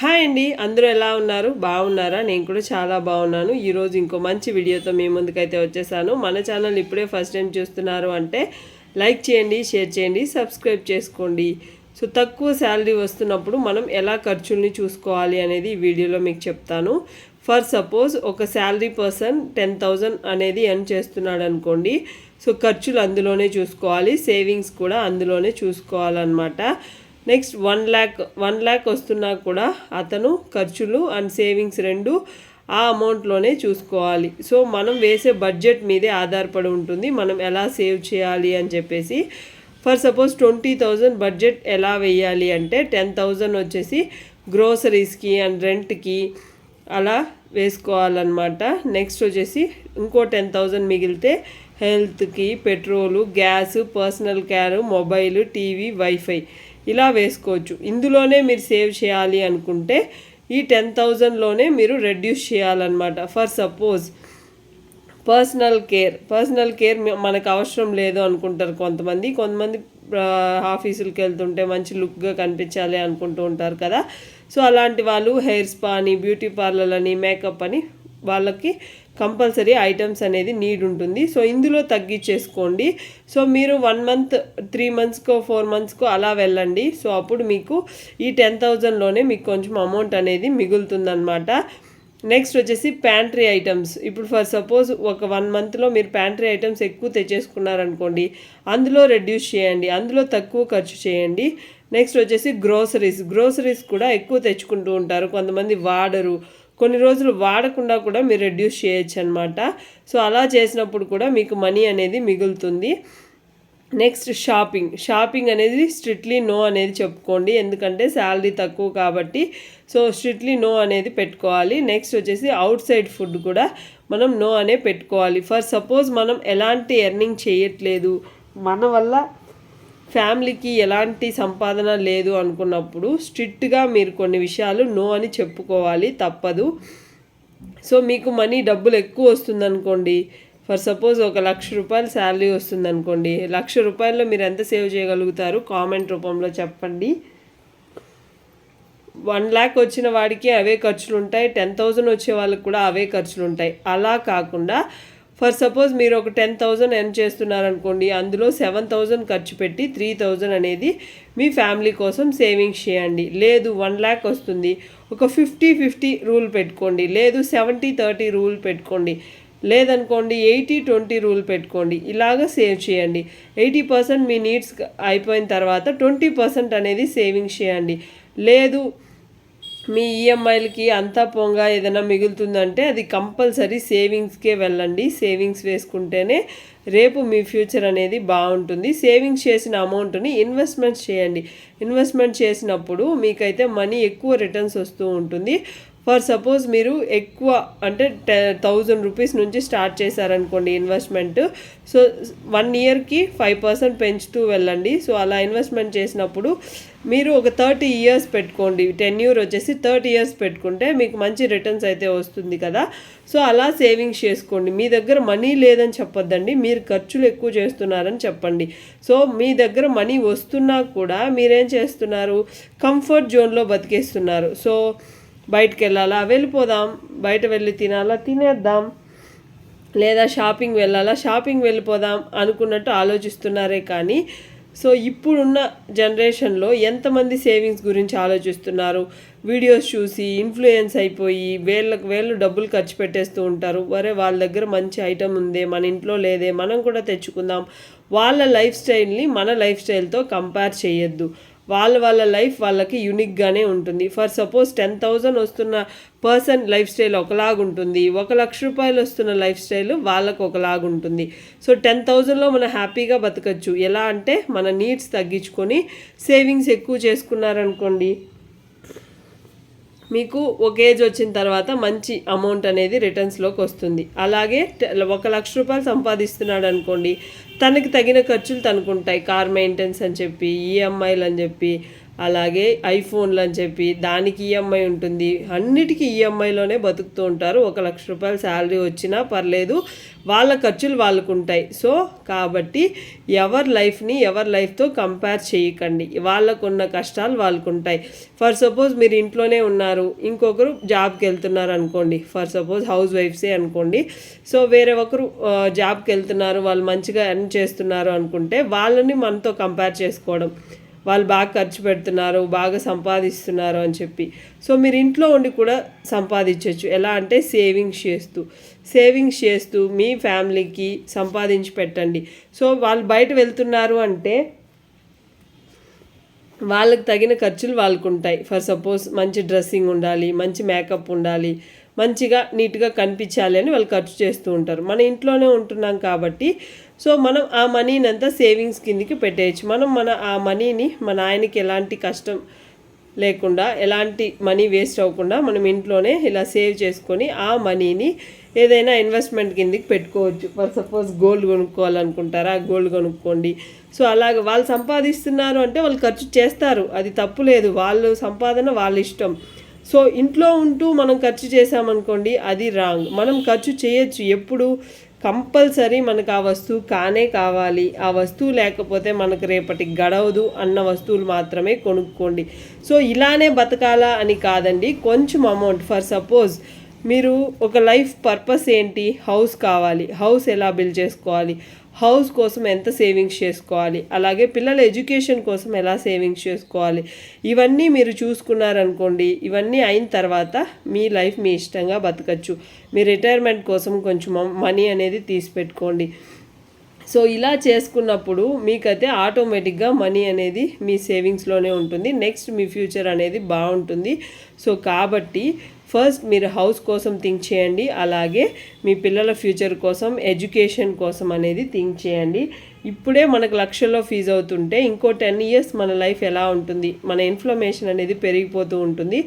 Hi అండి అందరూ ఎలా ఉన్నారు? బాగున్నారా? నేను కూడా చాలా బాగున్నాను. ఈరోజు ఇంకో మంచి వీడియోతో మీ ముందుకైతే వచ్చేసాను. మన ఛానల్ ఇప్పుడే ఫస్ట్ టైం చూస్తున్నారు అంటే లైక్ చేయండి షేర్ చేయండి సబ్స్క్రైబ్ చేసుకోండి. సో తక్కువ శాలరీ వస్తున్నప్పుడు మనం ఎలా ఖర్చుల్ని చూసుకోవాలి అనేది ఈ వీడియోలో మీకు చెప్తాను. ఫర్ సపోజ్ ఒక శాలరీ పర్సన్ టెన్ థౌజండ్ అనేది ఎర్న్ చేస్తున్నాడు అనుకోండి సో ఖర్చులు అందులోనే చూసుకోవాలి సేవింగ్స్ కూడా అందులోనే చూసుకోవాలన్నమాట. Next one lakh one lakh వస్తున్నా కూడా అతను ఖర్చులు అండ్ సేవింగ్స్ రెండు ఆ అమౌంట్లోనే చూసుకోవాలి. సో మనం వేసే బడ్జెట్ మీదే ఆధారపడి ఉంటుంది. మనం ఎలా సేవ్ చేయాలి అని చెప్పేసి. For suppose twenty thousand budget ఎలా వేయాలి అంటే టెన్ థౌజండ్ వచ్చేసి గ్రోసరీస్కి అండ్ రెంట్కి అలా వేసుకోవాలన్నమాట. నెక్స్ట్ వచ్చేసి ఇంకో టెన్ థౌజండ్ మిగిలితే హెల్త్కి petrol gas personal care mobile TV wifi ఇలా వేసుకోవచ్చు. ఇందులోనే మీరు సేవ్ చేయాలి అనుకుంటే ఈ టెన్ థౌజండ్లోనే మీరు రెడ్యూస్ చేయాలన్నమాట. For suppose personal care personal care మనకు అవసరం లేదు అనుకుంటారు కొంతమంది. కొంతమంది ఆఫీసులకి ఆఫీసులకు వెళ్తుంటే మంచి లుక్గా కనిపించాలి అనుకుంటూ ఉంటారు కదా. సో అలాంటి వాళ్ళు హెయిర్ స్పా అని బ్యూటీ పార్లర్ అని మేకప్ అని వాళ్ళకి కంపల్సరీ ఐటమ్స్ అనేది నీడ్ ఉంటుంది. సో ఇందులో తగ్గించేసుకోండి. సో మీరు వన్ మంత్ త్రీ మంత్స్కో ఫోర్ మంత్స్కో అలా వెళ్ళండి. సో అప్పుడు మీకు ఈ టెన్ థౌజండ్లోనే మీకు కొంచెం అమౌంట్ అనేది మిగులుతుందన్నమాట. నెక్స్ట్ వచ్చేసి ప్యాంట్రీ ఐటమ్స్ ఇప్పుడు ఫర్ సపోజ్ ఒక వన్ మంత్లో మీరు ప్యాంట్రీ ఐటమ్స్ ఎక్కువ తెచ్చేసుకున్నారనుకోండి అందులో రెడ్యూస్ చేయండి. అందులో తక్కువ ఖర్చు చేయండి. నెక్స్ట్ వచ్చేసి గ్రోసరీస్ గ్రోసరీస్ కూడా ఎక్కువ తెచ్చుకుంటూ ఉంటారు. కొంతమంది వాడరు. కొన్ని రోజులు వాడకుండా కూడా మీరు రెడ్యూస్ చేయొచ్చు అనమాట సో అలా చేసినప్పుడు కూడా మీకు మనీ అనేది మిగులుతుంది. నెక్స్ట్ షాపింగ్ షాపింగ్ అనేది స్ట్రిక్ట్లీ నో అనేది చెప్పుకోండి. ఎందుకంటే శాలరీ తక్కువ కాబట్టి సో స్ట్రిక్ట్లీ నో అనేది పెట్టుకోవాలి. నెక్స్ట్ వచ్చేసి అవుట్ సైడ్ ఫుడ్ కూడా మనం నో అనే పెట్టుకోవాలి. ఫర్ సపోజ్ మనం ఎలాంటి ఎర్నింగ్ చేయట్లేదు మన వల్ల ఫ్యామిలీకి ఎలాంటి సంపాదన లేదు అనుకున్నప్పుడు స్ట్రిక్ట్గా మీరు కొన్ని విషయాలు నో అని చెప్పుకోవాలి తప్పదు. సో మీకు మనీ డబ్బులు ఎక్కువ వస్తుందనుకోండి ఫర్ సపోజ్ ఒక లక్ష రూపాయలు శాలరీ వస్తుందనుకోండి లక్ష రూపాయల్లో మీరు ఎంత సేవ్ చేయగలుగుతారు కామెంట్ రూపంలో చెప్పండి. వన్ ల్యాక్ వచ్చిన వాడికి అవే ఖర్చులు ఉంటాయి టెన్ థౌజండ్ వచ్చే వాళ్ళకి కూడా అవే ఖర్చులు ఉంటాయి అలా కాకుండా ఫర్ సపోజ్ మీరు ఒక టెన్ థౌజండ్ ఎర్న్ చేస్తున్నారనుకోండి అందులో సెవెన్ థౌజండ్ ఖర్చు పెట్టి త్రీ థౌజండ్ అనేది మీ ఫ్యామిలీ కోసం సేవింగ్స్ చేయండి. లేదు వన్ ల్యాక్ వస్తుంది. ఒక ఫిఫ్టీ ఫిఫ్టీ రూల్ పెట్టుకోండి. లేదు సెవెంటీ థర్టీ రూల్ పెట్టుకోండి. లేదనుకోండి ఎయిటీ ట్వంటీ రూల్ పెట్టుకోండి. ఇలాగ సేవ్ చేయండి. ఎయిటీ పర్సెంట్ మీ నీడ్స్ అయిపోయిన తర్వాత ట్వంటీ పర్సెంట్ అనేది సేవింగ్స్ చేయండి. లేదు మీ ఈఎంఐలకి అంతా పొంగ ఏదైనా మిగులుతుందంటే అది కంపల్సరీ సేవింగ్స్కే వెళ్ళండి. సేవింగ్స్ వేసుకుంటేనే రేపు మీ ఫ్యూచర్ అనేది బాగుంటుంది. సేవింగ్స్ చేసిన అమౌంట్ని ఇన్వెస్ట్మెంట్ చేయండి. ఇన్వెస్ట్మెంట్ చేసినప్పుడు మీకైతే మనీ ఎక్కువ రిటర్న్స్ వస్తూ ఉంటుంది. ఫర్ సపోజ్ మీరు ఎక్కువ అంటే టె థౌజండ్ రూపీస్ నుంచి స్టార్ట్ చేశారనుకోండి ఇన్వెస్ట్మెంట్. సో వన్ ఇయర్కి ఫైవ్ పర్సెంట్ పెంచుతూ వెళ్ళండి. సో అలా ఇన్వెస్ట్మెంట్ చేసినప్పుడు మీరు ఒక థర్టీ ఇయర్స్ పెట్టుకోండి. టెన్ ఇయర్ వచ్చేసి థర్టీ ఇయర్స్ పెట్టుకుంటే మీకు మంచి రిటర్న్స్ అయితే వస్తుంది కదా. సో అలా సేవింగ్స్ చేసుకోండి. మీ దగ్గర మనీ లేదని చెప్పొద్దండి. మీరు ఖర్చులు ఎక్కువ చేస్తున్నారని చెప్పండి. సో మీ దగ్గర మనీ వస్తున్నా కూడా మీరేం చేస్తున్నారు? కంఫర్ట్ జోన్లో బతికేస్తున్నారు. సో బయటకు వెళ్ళాలా? వెళ్ళిపోదాం. బయట వెళ్ళి తినాలా? తినేద్దాం. లేదా షాపింగ్ వెళ్ళాలా? షాపింగ్ వెళ్ళిపోదాం అనుకున్నట్టు ఆలోచిస్తున్నారే కానీ సో ఇప్పుడున్న జనరేషన్లో ఎంతమంది సేవింగ్స్ గురించి ఆలోచిస్తున్నారు? వీడియోస్ చూసి ఇన్ఫ్లుయెన్స్ అయిపోయి వేళ్ళకు వేళ్ళు డబ్బులు ఖర్చు పెట్టేస్తూ ఉంటారు. వరే వాళ్ళ దగ్గర మంచి ఐటమ్ ఉందే మన ఇంట్లో లేదే మనం కూడా తెచ్చుకుందాం. వాళ్ళ లైఫ్ స్టైల్ని మన లైఫ్ స్టైల్తో కంపేర్ చేయొద్దు. వాళ్ళ వాళ్ళ లైఫ్ వాళ్ళకి యూనిక్గానే ఉంటుంది. ఫర్ సపోజ్ టెన్ థౌజండ్ వస్తున్న పర్సన్ లైఫ్ స్టైల్ ఒకలాగుంటుంది. ఒక లక్ష రూపాయలు వస్తున్న లైఫ్ స్టైల్ వాళ్ళకు ఒకలాగుంటుంది. సో టెన్ థౌజండ్లో మనం హ్యాపీగా బతకచ్చు. ఎలా అంటే మన నీడ్స్ తగ్గించుకొని సేవింగ్స్ ఎక్కువ చేసుకున్నారనుకోండి మీకు ఒక ఏజ్ వచ్చిన తర్వాత మంచి అమౌంట్ అనేది రిటర్న్స్లోకి వస్తుంది. అలాగే ఒక లక్ష రూపాయలు సంపాదిస్తున్నాడు అనుకోండి తనకి తగిన ఖర్చులు తనకుంటాయి. కార్ మెయింటెనెన్స్ అని చెప్పి ఈఎంఐలు అని చెప్పి అలాగే ఐఫోన్లు అని చెప్పి దానికి ఈఎంఐ ఉంటుంది. అన్నిటికీ ఈఎంఐలోనే బతుకుతూ ఉంటారు. ఒక లక్ష రూపాయల శాలరీ వచ్చినా పర్లేదు. వాళ్ళ ఖర్చులు వాళ్ళకు ఉంటాయి. సో కాబట్టి ఎవరి లైఫ్ని ఎవరి లైఫ్తో కంపేర్ చేయకండి. వాళ్ళకున్న కష్టాలు వాళ్ళకు ఉంటాయి. ఫర్ సపోజ్ మీరు ఇంట్లోనే ఉన్నారు. ఇంకొకరు జాబ్కి వెళ్తున్నారు అనుకోండి. ఫర్ సపోజ్ హౌస్ వైఫ్సే అనుకోండి. సో వేరే ఒకరు జాబ్కి వెళ్తున్నారు. వాళ్ళు మంచిగా ఎర్న్ చేస్తున్నారు అనుకుంటే వాళ్ళని మనతో కంపేర్ చేసుకోవడం. వాళ్ళు బాగా ఖర్చు పెడుతున్నారు బాగా సంపాదిస్తున్నారు అని చెప్పి. సో మీరు ఇంట్లో ఉండి కూడా సంపాదించవచ్చు ఎలా అంటే సేవింగ్స్ చేస్తూ. సేవింగ్స్ చేస్తూ మీ ఫ్యామిలీకి సంపాదించి పెట్టండి. సో వాళ్ళు బయట వెళ్తున్నారు అంటే వాళ్ళకి తగిన ఖర్చులు వాళ్ళకు ఉంటాయి. ఫర్ సపోజ్ మంచి డ్రెస్సింగ్ ఉండాలి మంచి మేకప్ ఉండాలి మంచిగా నీట్గా కనిపించాలి అని వాళ్ళు ఖర్చు చేస్తూ ఉంటారు. మన ఇంట్లోనే ఉంటున్నాం కాబట్టి సో మనం ఆ మనీని అంతా సేవింగ్స్ కిందికి పెట్టేయచ్చు. మనం మన ఆ మనీని మన ఆయనకి ఎలాంటి కష్టం లేకుండా ఎలాంటి మనీ వేస్ట్ అవ్వకుండా మనం ఇంట్లోనే ఇలా సేవ్ చేసుకొని ఆ మనీని ఏదైనా ఇన్వెస్ట్మెంట్ కిందకి పెట్టుకోవచ్చు. ఫర్ సపోజ్ గోల్డ్ కొనుక్కోవాలనుకుంటారా? గోల్డ్ కొనుక్కోండి. సో అలాగ వాళ్ళు సంపాదిస్తున్నారు అంటే వాళ్ళు ఖర్చు చేస్తారు. అది తప్పు లేదు. వాళ్ళు సంపాదన వాళ్ళ ఇష్టం. సో ఇంట్లో ఉంటూ మనం ఖర్చు చేసామనుకోండి అది రాంగ్ మనం ఖర్చు చేయొచ్చు. ఎప్పుడు కంపల్సరీ మనకు ఆ వస్తువు కానే కావాలి. ఆ వస్తువు లేకపోతే మనకు రేపటికి గడవదు అన్న వస్తువులు మాత్రమే కొనుక్కోండి. సో ఇలానే బతకాలా అని కాదండి. కొంచెం అమౌంట్ ఫర్ సపోజ్ మీరు ఒక లైఫ్ పర్పస్ ఏంటి? హౌస్ కావాలి. హౌస్ ఎలా బిల్డ్ చేసుకోవాలి? హౌస్ కోసం ఎంత సేవింగ్స్ చేసుకోవాలి? అలాగే పిల్లల ఎడ్యుకేషన్ కోసం ఎలా సేవింగ్స్ చేసుకోవాలి? ఇవన్నీ మీరు చూసుకున్నారనుకోండి ఇవన్నీ అయిన తర్వాత మీ లైఫ్ మీ ఇష్టంగా బతకచ్చు. మీ రిటైర్మెంట్ కోసం కొంచెం మనీ అనేది తీసి పెట్టుకోండి సో ఇలా చేసుకున్నప్పుడు మీకైతే ఆటోమేటిక్గా మనీ అనేది మీ సేవింగ్స్లోనే ఉంటుంది. నెక్స్ట్ మీ ఫ్యూచర్ అనేది బాగుంటుంది. సో కాబట్టి ఫస్ట్ మీరు హౌస్ కోసం థింక్ చేయండి. అలాగే మీ పిల్లల ఫ్యూచర్ కోసం ఎడ్యుకేషన్ కోసం అనేది థింక్ చేయండి. ఇప్పుడే మనకు లక్షల్లో ఫీజు అవుతుంటే ఇంకో టెన్ ఇయర్స్ మన లైఫ్ ఎలా ఉంటుంది? మన ఇన్ఫ్లమేషన్ అనేది పెరిగిపోతూ ఉంటుంది.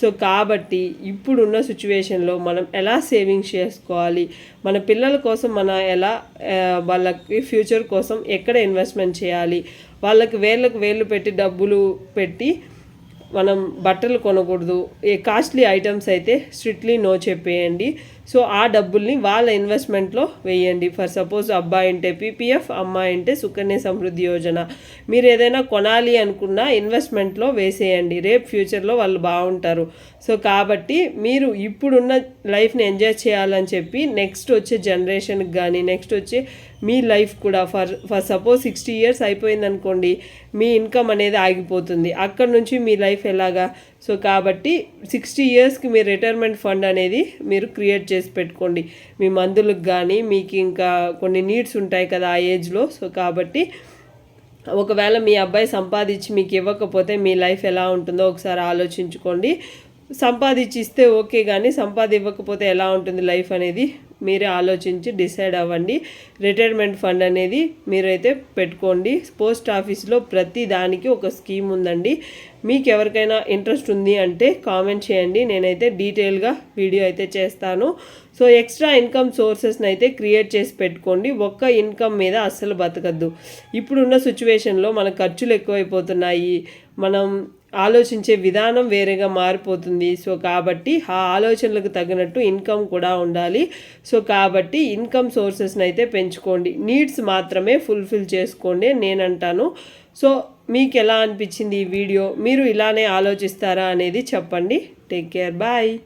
సో కాబట్టి ఇప్పుడున్న సిచ్యువేషన్లో మనం ఎలా సేవింగ్స్ చేసుకోవాలి? మన పిల్లల కోసం మన ఎలా వాళ్ళకి ఫ్యూచర్ కోసం ఎక్కడ ఇన్వెస్ట్మెంట్ చేయాలి? వాళ్ళకి వేళ్ళకు వేళ్ళు పెట్టి డబ్బులు పెట్టి మనం బట్టలు కొనకూడదు. ఏ కాస్ట్లీ ఐటమ్స్ అయితే స్ట్రిక్ట్లీ నో చెప్పేయండి. సో ఆ డబ్బుల్ని వాళ్ళ ఇన్వెస్ట్మెంట్లో వేయండి. ఫర్ సపోజ్ అబ్బాయి అంటే పీపీఎఫ్ అమ్మాయి అంటే సుకన్య సమృద్ధి యోజన. మీరు ఏదైనా కొనాలి అనుకున్న ఇన్వెస్ట్మెంట్లో వేసేయండి. రేపు ఫ్యూచర్లో వాళ్ళు బాగుంటారు. సో కాబట్టి మీరు ఇప్పుడున్న లైఫ్ని ఎంజాయ్ చేయాలని చెప్పి నెక్స్ట్ వచ్చే జనరేషన్కి కానీ నెక్స్ట్ వచ్చే మీ లైఫ్ కూడా for for suppose sixty years అయిపోయింది అనుకోండి మీ ఇన్కమ్ అనేది ఆగిపోతుంది. అక్కడ నుంచి మీ లైఫ్ ఎలాగా? సో కాబట్టి సిక్స్టీ ఇయర్స్కి మీ రిటైర్మెంట్ ఫండ్ అనేది మీరు క్రియేట్ చేసి పెట్టుకోండి. మీ మందులకు కానీ మీకు ఇంకా కొన్ని నీడ్స్ ఉంటాయి కదా ఆ ఏజ్లో. సో కాబట్టి ఒకవేళ మీ అబ్బాయి సంపాదించి మీకు ఇవ్వకపోతే మీ లైఫ్ ఎలా ఉంటుందో ఒకసారి ఆలోచించుకోండి. సంపాదించి ఇస్తే ఓకే కానీ సంపాది ఇవ్వకపోతే ఎలా ఉంటుంది లైఫ్ అనేది మీరే ఆలోచించి డిసైడ్ అవ్వండి. రిటైర్మెంట్ ఫండ్ అనేది మీరైతే పెట్టుకోండి. పోస్ట్ ఆఫీస్లో ప్రతి దానికి ఒక స్కీమ్ ఉందండి. మీకు ఎవరికైనా ఇంట్రెస్ట్ ఉంది అంటే కామెంట్ చేయండి. నేనైతే డీటెయిల్గా వీడియో అయితే చేస్తాను. సో ఎక్స్ట్రా ఇన్కమ్ సోర్సెస్ని అయితే క్రియేట్ చేసి పెట్టుకోండి. ఒక్క ఇన్కమ్ మీద అస్సలు బతకద్దు. ఇప్పుడున్న సిచ్యువేషన్లో మన ఖర్చులు ఎక్కువైపోతున్నాయి. మనం ఆలోచించే విధానం వేరేగా మారిపోతుంది. సో కాబట్టి ఆ ఆలోచనలకు తగినట్టు ఇన్కమ్ కూడా ఉండాలి. సో కాబట్టి ఇన్కమ్ సోర్సెస్ని అయితే పెంచుకోండి. నీడ్స్ మాత్రమే ఫుల్ఫిల్ చేసుకోండి నేను అంటాను. సో మీకు ఎలా అనిపించింది ఈ వీడియో? మీరు ఇలానే ఆలోచిస్తారా అనేది చెప్పండి. Take care. బాయ్.